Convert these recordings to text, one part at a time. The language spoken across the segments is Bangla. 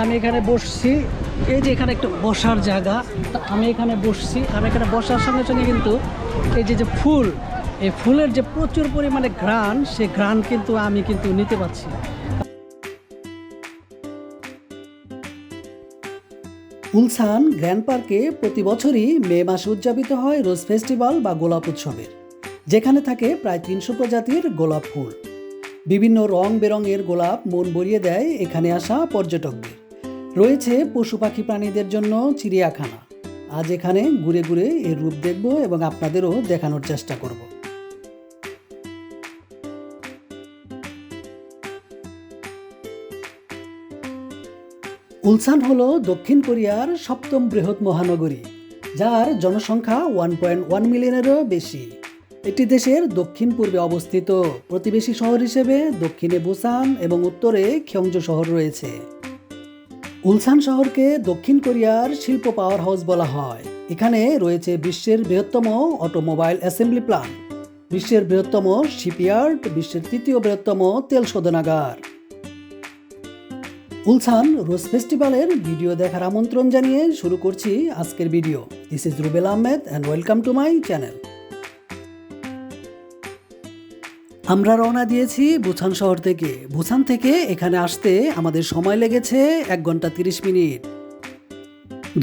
আমি এখানে বসছি। এই যে এখানে একটা বসার জায়গা আমি এখানে বসছি। আর এখানে বসার সঙ্গে সঙ্গে কিন্তু এই যে যে ফুল, এই ফুলের যে প্রচুর পরিমাণে ঘ্রাণ, সেই ঘ্রাণ কিন্তু আমি কিন্তু নিতে পারছি। উলসান গ্র্যান্ড পার্কে প্রতি বছরই মে মাসে উদযাপিত হয় রোজ ফেস্টিভ্যাল বা গোলাপ উৎসবের, যেখানে থাকে প্রায় তিনশো প্রজাতির গোলাপ ফুল। বিভিন্ন রং বেরঙের গোলাপ মন ভরিয়ে দেয় এখানে আসা পর্যটকদের। রয়েছে পশু পাখি প্রাণীদের জন্য চিড়িয়াখানা। আজ এখানে ঘুরে ঘুরে এর রূপ দেখব এবং আপনাদেরও দেখানোর চেষ্টা করব। উলসান হলো দক্ষিণ কোরিয়ার সপ্তম বৃহৎ মহানগরী, যার জনসংখ্যা ওয়ান পয়েন্ট ওয়ান মিলিয়নেরও বেশি। এটি দেশের দক্ষিণ পূর্বে অবস্থিত প্রতিবেশী শহর হিসেবে দক্ষিণে বুসান এবং উত্তরে খ্যংজো শহর রয়েছে। উলসান শহরকে দক্ষিণ কোরিয়ার শিল্প পাওয়ার হাউস বলা হয়। এখানে রয়েছে বিশ্বের বৃহত্তম অটোমোবাইল অ্যাসেম্বলি প্লান্ট বিশ্বের বৃহত্তম শিপইয়ার্ড বিশ্বের তৃতীয় বৃহত্তম তেল শোধনাগার। উলসান রোজ ফেস্টিভ্যালের ভিডিও দেখার আমন্ত্রণ জানিয়ে শুরু করছি আজকের video this is Rubel Ahmed and welcome to my channel আমরা রওনা দিয়েছি বুসান শহর থেকে। বুসান থেকে এখানে আসতে আমাদের সময় লেগেছে এক ঘণ্টা তিরিশ মিনিট।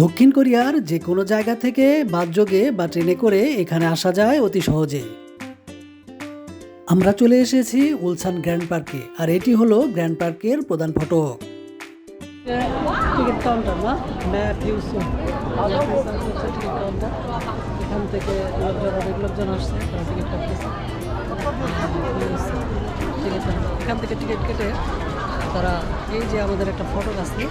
দক্ষিণ কোরিয়ার যে কোনো জায়গা থেকে বাসযোগে বা ট্রেনে করে এখানে আসা যায় অতি সহজেই আমরা চলে এসেছি উলসান গ্র্যান্ড পার্কে, আর এটি হলো গ্র্যান্ড পার্কের প্রধান ফটক। থেকে লোকজন আসছে টিকিট এখান থেকে টিকিট কেটে তারা এই যে আমাদের একটা ফটো আছে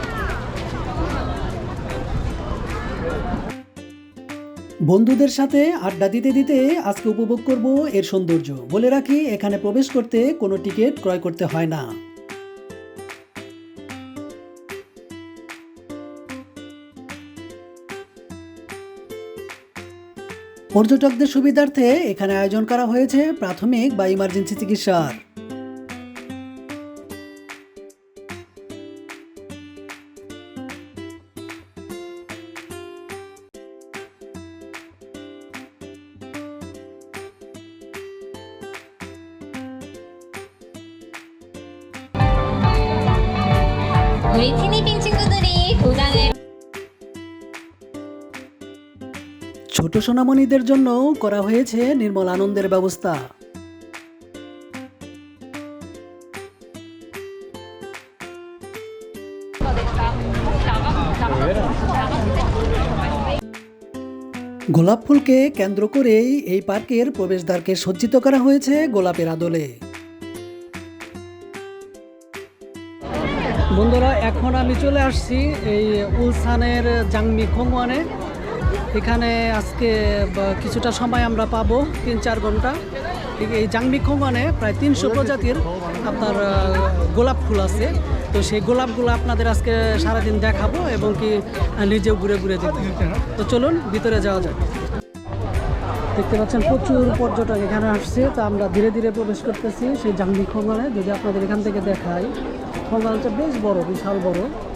বন্ধুদের সাথে আড্ডা দিতে দিতে আজকে উপভোগ করব এর সৌন্দর্য। বলে রাখি, এখানে প্রবেশ করতে কোনো টিকিট ক্রয় করতে হয় না। পর্যটকদের সুবিধার্থে এখানে আয়োজন করা হয়েছে প্রাথমিক বা ইমার্জেন্সি চিকিৎসার। 우 ছোট সোনামণিদের জন্য করা হয়েছে নির্মল আনন্দের ব্যবস্থা। গোলাপ ফুলকে কেন্দ্র করেই এই পার্কের প্রবেশদ্বারকে সজ্জিত করা হয়েছে গোলাপের আদলে। বন্ধুরা, এখন আমি চলে আসছি এই উলসানের জাংমি খোংওয়ানে এখানে আজকে কিছুটা সময় আমরা পাবো, তিন চার ঘণ্টা। এই- জাংমি খোংওয়ানে প্রায় তিনশো প্রজাতির আপনার গোলাপ ফুল আছে। তো সেই গোলাপগুলো আপনাদের আজকে সারাদিন দেখাবো এবং কি নিজেও ঘুরে ঘুরে দেখব। তো চলুন, ভিতরে যাওয়া যাক। দেখতে পাচ্ছেন, প্রচুর পর্যটক এখানে আসছে। তো আমরা ধীরে ধীরে প্রবেশ করতেছি সেই জাংমি যদি আপনাদের এখান থেকে দেখাই খোঙ্গালটা বেশ বড়, বিশাল বড়।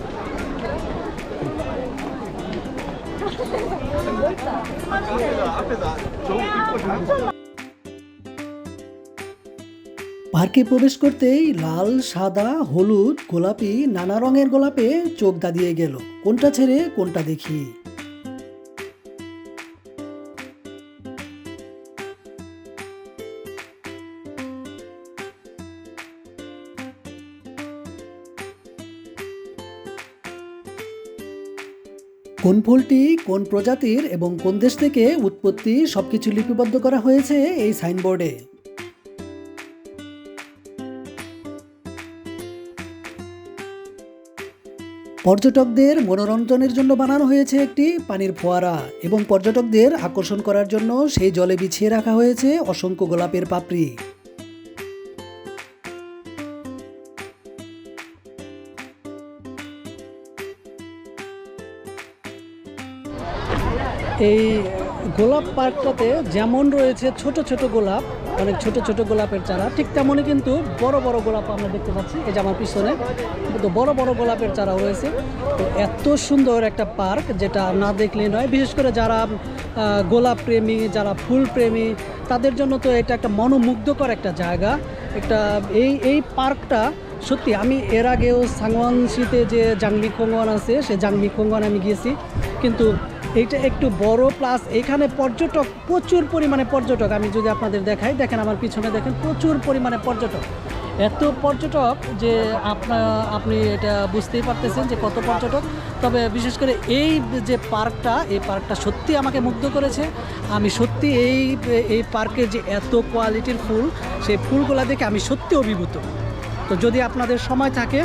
পার্কে প্রবেশ করতেই লাল, সাদা, হলুদ, গোলাপি, নানা রঙের গোলাপে চোখ দাঁড়িয়ে গেল। কোনটা ছেড়ে, কোনটা দেখি? কোন ফুলটি কোন প্রজাতির এবং কোন দেশ থেকে উৎপত্তি সবকিছু লিপিবদ্ধ করা হয়েছে এই সাইনবোর্ডে? পর্যটকদের মনোরঞ্জনের জন্য বানানো হয়েছে একটি পানির ফোয়ারা এবং পর্যটকদের আকর্ষণ করার জন্য সেই জলে বিছিয়ে রাখা হয়েছে অসংখ্য গোলাপের পাপড়ি। এই গোলাপ পার্কটাতে যেমন রয়েছে ছোট ছোট গোলাপ, অনেক ছোট ছোট গোলাপের চারা, ঠিক তেমনই কিন্তু বড় বড় গোলাপ আমরা দেখতে পাচ্ছি। এই যে আমার পিছনে কিন্তু বড় বড় গোলাপের চারা রয়েছে। তো এত সুন্দর একটা পার্ক যেটা না দেখলেই নয়, বিশেষ করে যারা গোলাপ প্রেমী, যারা ফুল প্রেমী, তাদের জন্য তো এটা একটা মনোমুগ্ধকর একটা জায়গা। একটা, এই এই পার্কটা সত্যি আমি এর আগেও সাংওয়ানসিতে যে জাংমি খোঙ্গওয়ান আছে, সে জাংমি খোঙ্গওয়ান আমি গিয়েছি। কিন্তু এইটা একটু বড় প্লাস এখানে পর্যটক, প্রচুর পরিমাণে পর্যটক, আমি যদি আপনাদের দেখাই, দেখেন আমার পিছনে দেখেন, প্রচুর পরিমাণে পর্যটক। এত পর্যটক যে আপনা, আপনি এটা বুঝতেই পারতেছেন যে কত পর্যটক। তবে বিশেষ করে এই যে পার্কটা, এই পার্কটা সত্যি আমাকে মুগ্ধ করেছে। আমি সত্যি এই এই পার্কের যে এত কোয়ালিটির ফুল, সেই ফুলগুলা দেখে আমি সত্যি অভিভূত। তো যদি আপনাদের সময় থাকে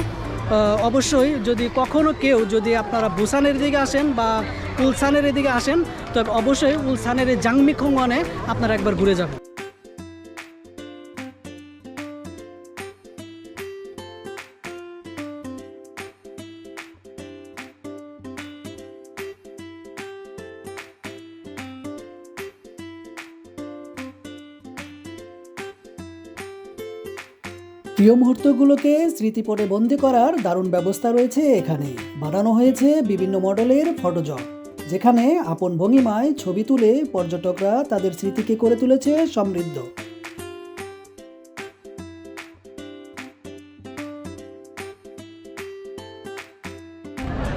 অবশ্যই যদি কখনো কেউ যদি আপনারা বুসানের দিকে আসেন বা উলসানের এদিকে আসেন, তবে অবশ্যই উলসানের এই জাংমি খোঙ্গনে আপনারা একবার ঘুরে যাবেন। প্রিয় মুহূর্তগুলোকে স্মৃতিপটে বন্দি করার দারুণ ব্যবস্থা রয়েছে এখানে। বানানো হয়েছে বিভিন্ন মডেলের ফটোজক যেখানে আপন ভঙ্গিমায় ছবি তুলে পর্যটকরা তাদের স্মৃতিকে করে তুলেছে সমৃদ্ধ।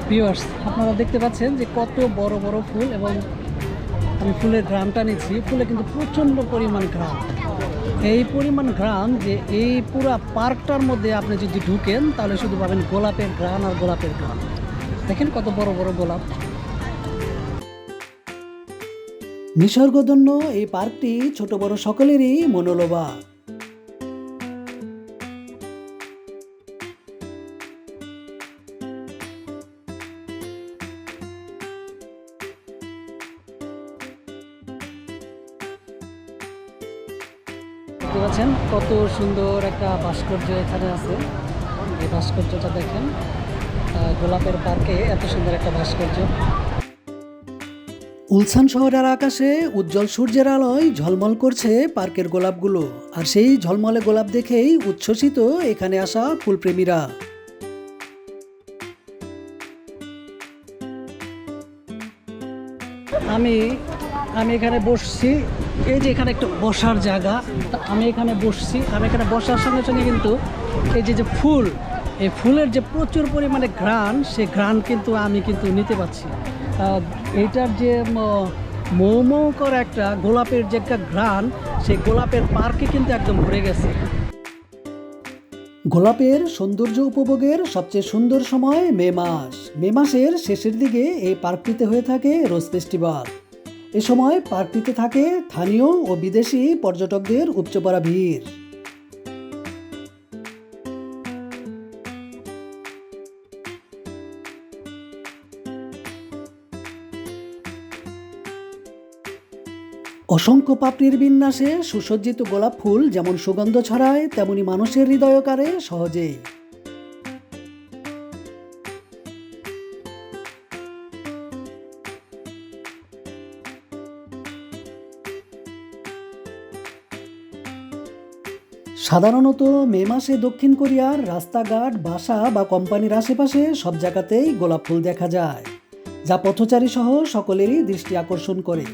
ভিউয়ার্স আপনারা দেখতে পাচ্ছেন যে কত বড় বড় ফুল এবং আমি ফুলের গ্রামটা নিচ্ছি। ফুলে কিন্তু প্রচণ্ড পরিমাণ গ্রাম এই পরিমাণ গ্রাম যে এই পুরা পার্কটার মধ্যে আপনি যদি ঢুকেন, তাহলে শুধু পাবেন গোলাপের গ্রাম আর গোলাপের গ্রাম দেখেন কত বড় বড় গোলাপ। নিসর্গদন্য এই পার্কটি ছোট বড় সকলেরই মনোলোভা। পাচ্ছেন কত সুন্দর একটা ভাস্কর্য এখানে আছে। এই ভাস্কর্যটা দেখেন গোলাপের পার্কে এত সুন্দর একটা ভাস্কর্য। উলসান শহরের আকাশে উজ্জ্বল সূর্যের আলোয় ঝলমল করছে পার্কের গোলাপগুলো। আর সেই ঝলমলে গোলাপ দেখেই উচ্ছ্বসিত এখানে আসা ফুলপ্রেমীরা। আমি আমি এখানে বসছি। এই যে এখানে একটা বসার জায়গা আমি এখানে বসছি। আমি এখানে বসার সঙ্গে সঙ্গে কিন্তু এই যে যে ফুল, এই ফুলের যে প্রচুর পরিমাণে ঘ্রাণ সেই ঘ্রাণ কিন্তু আমি কিন্তু নিতে পারছি। এইটার যে ম- মৌ মৌ একটা গোলাপের যে একটা ঘ্রাণ, সেই গোলাপের পার্কে কিন্তু একদম ভরে গেছে। গোলাপের সৌন্দর্য উপভোগের সবচেয়ে সুন্দর সময় মে মাস। মে মাসের শেষের দিকে এই পার্কটিতে হয়ে থাকে রোজ ফেস্টিভ্যাল এ সময় পার্কটিতে থাকে স্থানীয় ও বিদেশি পর্যটকদের উপচে ভিড়। অসংখ্য পাপড়ির বিন্যাসে সুসজ্জিত গোলাপ ফুল যেমন সুগন্ধ ছড়ায়, তেমনি মানুষের হৃদয়কারে সহজেই সাধারণত মে মাসে দক্ষিণ কোরিয়ার রাস্তাঘাট, বাসা বা কোম্পানির আশেপাশে সব জায়গাতেই গোলাপ ফুল দেখা যায়, যা পথচারী সহ সকলেরই দৃষ্টি আকর্ষণ করে।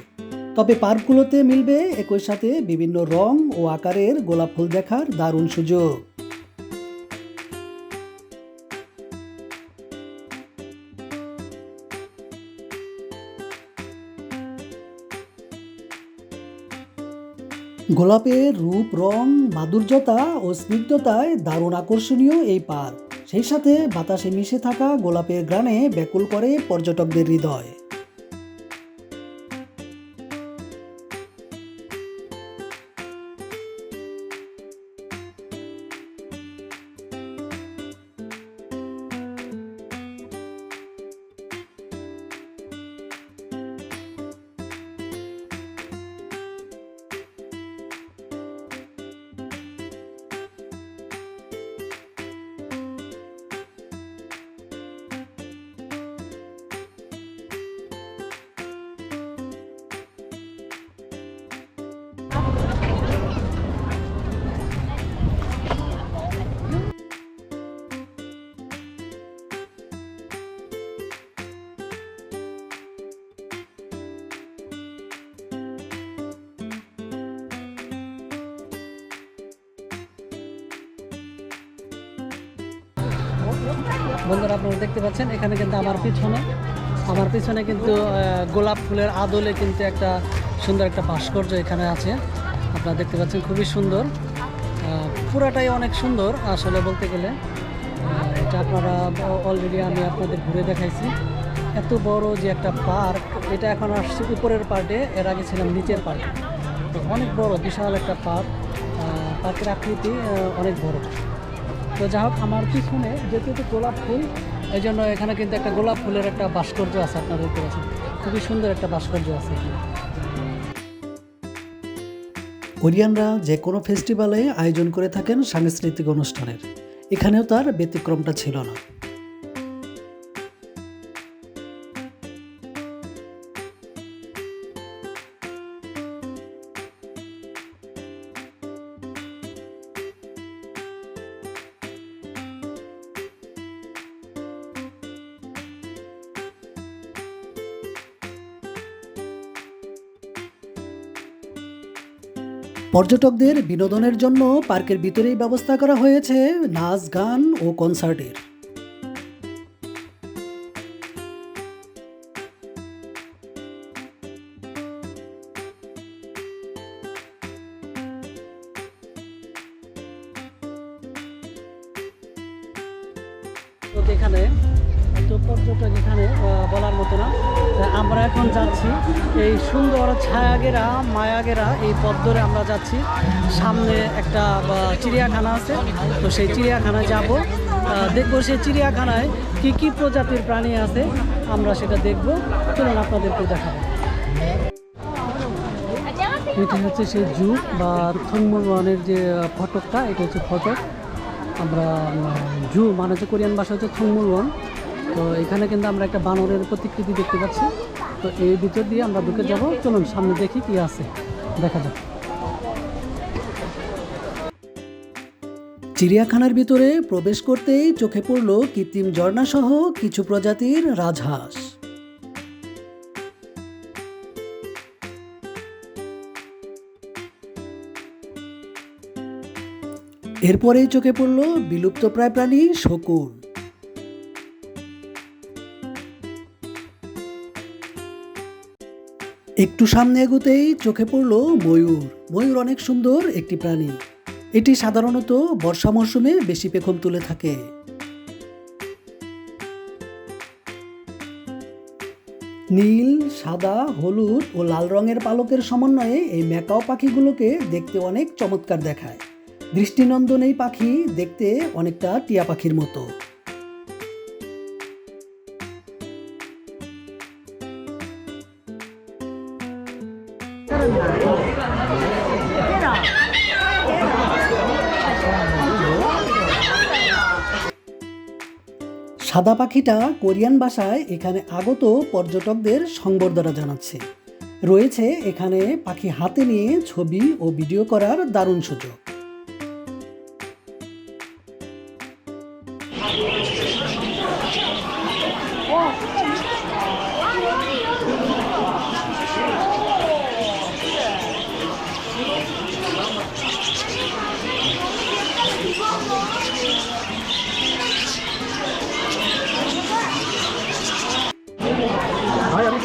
তবে পার্কগুলোতে মিলবে একই সাথে বিভিন্ন রং ও আকারের গোলাপ ফুল দেখার দারুণ সুযোগ। গোলাপের রূপ, রং, মাধুর্যতা ও স্নিগ্ধতায় দারুণ আকর্ষণীয় এই পার্ক। সেই সাথে বাতাসে মিশে থাকা গোলাপের গ্রানে ব্যাকুল করে পর্যটকদের হৃদয়। বন্ধুরা, আপনারা দেখতে পাচ্ছেন, এখানে কিন্তু আমার পিছনে আমার পিছনে কিন্তু গোলাপ ফুলের আদলে কিন্তু একটা সুন্দর একটা ভাস্কর্য এখানে আছে। আপনারা দেখতে পাচ্ছেন, খুবই সুন্দর। পুরাটাই অনেক সুন্দর, আসলে বলতে গেলে। এটা আপনারা অলরেডি আমি আপনাদের ঘুরে দেখাইছি। এত বড় যে একটা পার্ক, এটা এখন আসছে উপরের পার্টে, এর আগে ছিলাম নিচের পার্টে। তো অনেক বড়, বিশাল একটা পার্ক। পার্কের আকৃতি অনেক বড়। তো যাই হোক, আমার পিছনে যেহেতু গোলাপ ফুল এই জন্য এখানে কিন্তু একটা গোলাপ ফুলের একটা ভাস্কর্য আছে আপনার দেখতে পাচ্ছেন খুবই সুন্দর একটা ভাস্কর্য আছে কোরিয়ানরা যে কোনো ফেস্টিভ্যালে আয়োজন করে থাকেন সাংস্কৃতিক অনুষ্ঠানের। এখানেও তার ব্যতিক্রমটা ছিল না। পর্যটকদের বিনোদনের জন্য পার্কের ভিতরেই ব্যবস্থা করা হয়েছে নাচ গান ও কনসার্টের। ছায়াগেরা মায়াগেরা এই পথ ধরে আমরা যাচ্ছি। সামনে একটা চিড়িয়াখানা আছে। তো সেই চিড়িয়াখানায় যাব। দেখব সেই চিড়িয়াখানায় কি কি প্রজাতির প্রাণী আছে। আমরা সেটা দেখব। চলুন আপনাদেরকে দেখাবো। এটা হচ্ছে সেই জু বা থংমনের যে ফটকটা, এটা হচ্ছে ফটক। আমরা জু মানে হচ্ছে কোরিয়ান ভাষা হচ্ছে থংমুলওয়ান তো এখানে কিন্তু আমরা একটা বানরের প্রতিকৃতি দেখতে পাচ্ছি। তো এই ভিতর দিয়ে আমরা ঢুকে যাব। চলুন, সামনে দেখি কি আছে। দেখা যাক। চিড়িয়াখানার ভিতরে প্রবেশ করতেই চোখে পড়ল কৃত্রিম ঝর্ণাসহ কিছু প্রজাতির রাজহাঁস। এরপরেই চোখে পড়ল বিলুপ্তপ্রায় প্রাণী শকুন। একটু সামনে এগোতেই চোখে পড়ল ময়ূর। ময়ূর অনেক সুন্দর একটি প্রাণী। এটি সাধারণত বর্ষা মরশুমে বেশি পেখম তুলে থাকে। নীল, সাদা, হলুদ ও লাল রঙের পালকের সমন্বয়ে এই ম্যাকাও পাখিগুলোকে দেখতে অনেক চমৎকার দেখায়। দৃষ্টিনন্দন এই পাখি দেখতে অনেকটা টিয়া পাখির মতো। সাদা পাখিটা কোরিয়ান ভাষায় এখানে আগত পর্যটকদের সংবর্ধনা জানাচ্ছে। রয়েছে এখানে পাখি হাতে নিয়ে ছবি ও ভিডিও করার দারুণ সুযোগ।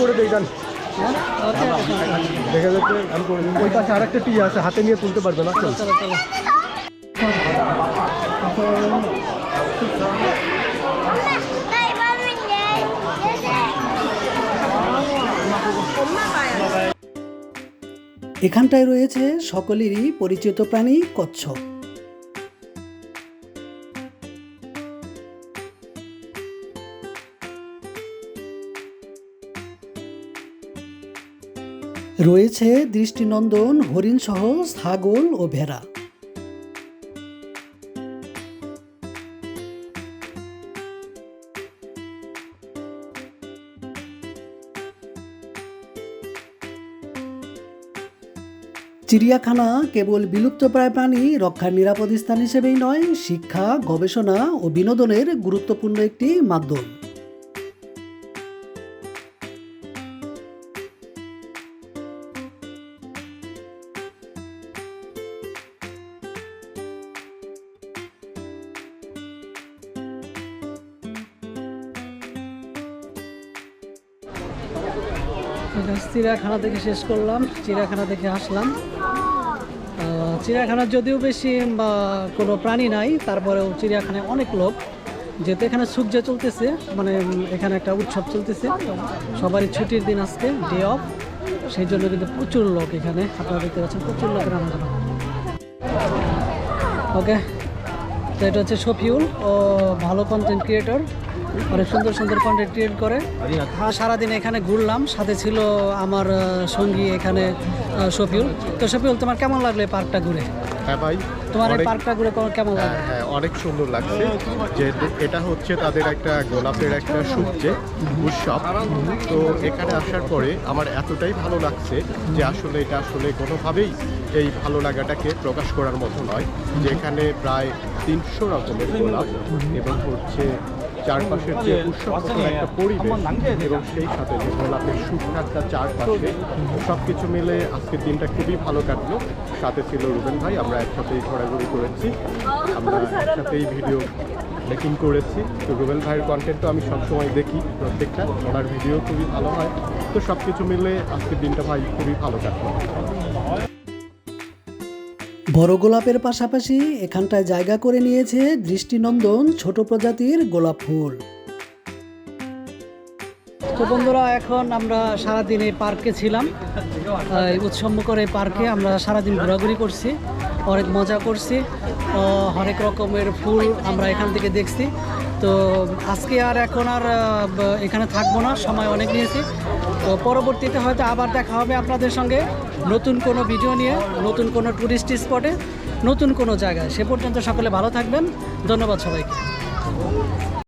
করে দিই যান দেখা যাচ্ছে আমি করে দিই। ওই পাশে আরেকটা টি আছে হাতে নিয়ে তুলতে পারবে না চল চলো চলো। এখানটায় রয়েছে সকলেরই পরিচিত প্রাণী কচ্ছপ। রয়েছে দৃষ্টিনন্দন হরিণ সহ ছাগল ও ভেড়া। চিড়িয়াখানা কেবল বিলুপ্তপ্রায় প্রাণী, রক্ষার নিরাপদ স্থান হিসেবেই নয়, শিক্ষা, গবেষণা ও বিনোদনের গুরুত্বপূর্ণ একটি মাধ্যম। চিড়িয়াখানা থেকে শেষ করলাম, চিড়িয়াখানা থেকে আসলাম। চিড়িয়াখানার যদিও বেশি বা কোনো প্রাণী নাই, তারপরেও চিড়িয়াখানায় অনেক লোক। যেহেতু এখানে সূর্য চলতেছে মানে এখানে একটা উৎসব চলতেছে, সবারই ছুটির দিন আজকে ডে অফ সেই জন্য কিন্তু প্রচুর লোক এখানে, আপনারা দেখতে পাচ্ছেন প্রচুর লোকের আনাগোনা। ওকে তো এটা হচ্ছে শফিউল, ও ভালো কন্টেন্ট ক্রিয়েটর অনেক সুন্দর সুন্দর কন্টেন্ট ক্রিয়েট করে। হ্যাঁ সারাদিন এখানে ঘুরলাম সাথে ছিল আমার সঙ্গী এখানে শফিউল। তো শফিউল তোমার কেমন লাগল এই পার্কটা ঘুরে? হ্যাঁ ভাই তোমার এই পার্কটা ঘুরে কেমন- কেমন হ্যাঁ, লাগল? হ্যাঁ, অনেক সুন্দর লাগছে। যে এটা হচ্ছে তাদের একটা গোলাপের একটা সূর্যে উৎসব। তো এখানে আসার পরে আমার এতটাই ভালো লাগছে যে আসলে এটা আসলে কোনোভাবেই এই ভালো লাগাটাকে প্রকাশ করার মতো নয়। যে এখানে প্রায় তিনশো রকমের গোলাপ এবং হচ্ছে চারপাশের যে উৎসব একটা পরিবেশ এবং সেই সাথে যে গোলাপের শুকনাটা চারপাশে সব কিছু মিলে আজকের দিনটা খুবই ভালো কাটলো। সাথে ছিল রুবেন ভাই আমরা একসাথেই ঘোরাঘুরি করেছি। আমরা একসাথেই ভিডিও মেকিং করেছি। তো রুবেল ভাইয়ের কন্টেন্ট তো আমি সবসময় দেখি প্রত্যেকটা। ওনার ভিডিও খুবই ভালো হয়। তো সব কিছু মিলে আজকের দিনটা ভাই খুবই ভালো কাটলো। বড় গোলাপের পাশাপাশি এখানটায় জায়গা করে নিয়েছে দৃষ্টিনন্দন ছোট প্রজাতির গোলাপ ফুল। তো বন্ধুরা, এখন আমরা সারাদিন এই পার্কে ছিলাম। উৎসবমুখর এই পার্কে আমরা সারাদিন ঘোরাঘুরি করছি, অনেক মজা করছি অনেক রকমের ফুল আমরা এখান থেকে দেখছি। তো আজকে আর এখন আর এখানে থাকব না, সময় অনেক নিয়েছি। তো পরবর্তীতে হয়তো আবার দেখা হবে আপনাদের সঙ্গে নতুন কোনো ভিডিও নিয়ে, নতুন কোনো টুরিস্ট স্পটে নতুন কোনো জায়গায়। সে পর্যন্ত সকলে ভালো থাকবেন। ধন্যবাদ সবাইকে।